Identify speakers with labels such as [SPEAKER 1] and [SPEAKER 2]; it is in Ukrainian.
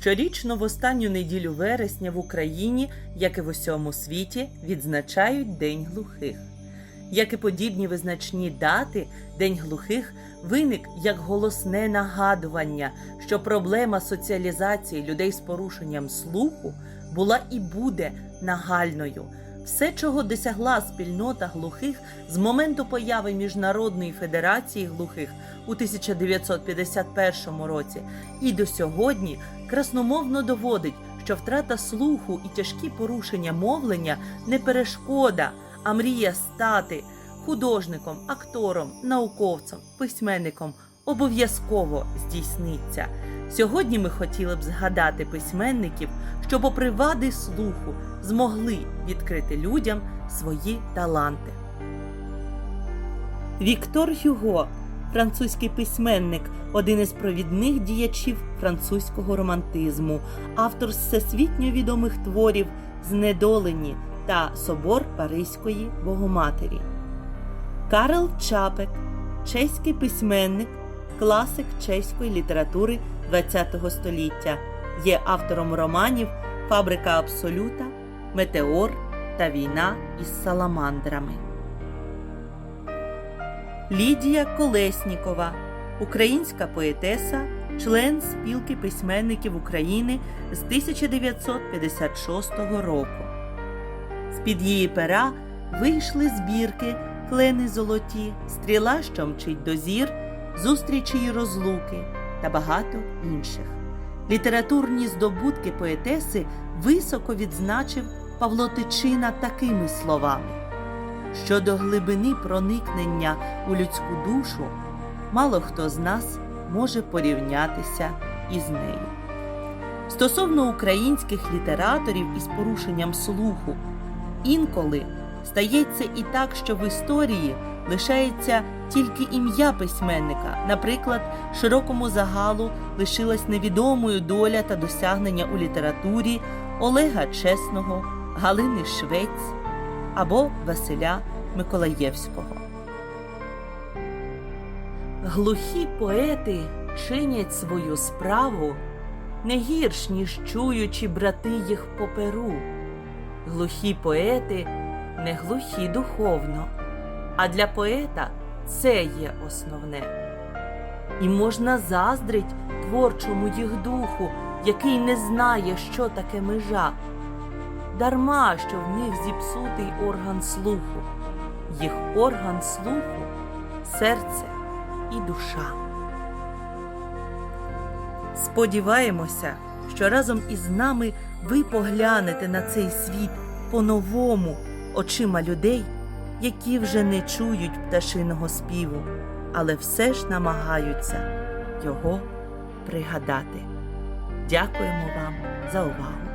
[SPEAKER 1] Щорічно в останню неділю вересня в Україні, як і в усьому світі, відзначають День глухих. Як і подібні визначні дати, День глухих виник як голосне нагадування, що проблема соціалізації людей з порушенням слуху була і буде нагальною. Все, чого досягла спільнота глухих з моменту появи Міжнародної федерації глухих у 1951 році, і до сьогодні красномовно доводить, що втрата слуху і тяжкі порушення мовлення не перешкода, а мрія стати художником, актором, науковцем, письменником обов'язково здійсниться. Сьогодні ми хотіли б згадати письменників, що, попри вади слуху, змогли відкрити людям свої таланти. Віктор Гюго, французький письменник, один із провідних діячів французького романтизму, автор всесвітньо відомих творів Знедолені та Собор Паризької Богоматері. Карл Чапек, чеський письменник, класик чеської літератури ХХ століття, є автором романів Фабрика Абсолюта, Метеор та Війна із саламандрами. Лідія Колеснікова, українська поетеса, член спілки письменників України з 1956 року. З-під її пера вийшли збірки Клени золоті, стріла, що мчить до зір, зустрічі й розлуки та багато інших. Літературні здобутки поетеси високо відзначив Павло Тичина такими словами: щодо глибини проникнення у людську душу, мало хто з нас може порівнятися із нею. Стосовно українських літераторів із порушенням слуху, інколи стається і так, що в історії лишається тільки ім'я письменника. Наприклад, широкому загалу лишилась невідомою доля та досягнення у літературі Олега Чесного, Галини Швець або Василя Миколаєвського. Глухі поети чинять свою справу не гірш, ніж чуючи брати їх по перу. Глухі поети не глухі духовно, а для поета це є основне. І можна заздрить творчому їх духу, який не знає, що таке межа. Дарма, що в них зіпсутий орган слуху, їх орган слуху серце і душа. Сподіваємося, що разом із нами ви поглянете на цей світ по-новому очима людей, які вже не чують пташиного співу, але все ж намагаються його пригадати. Дякуємо вам за увагу!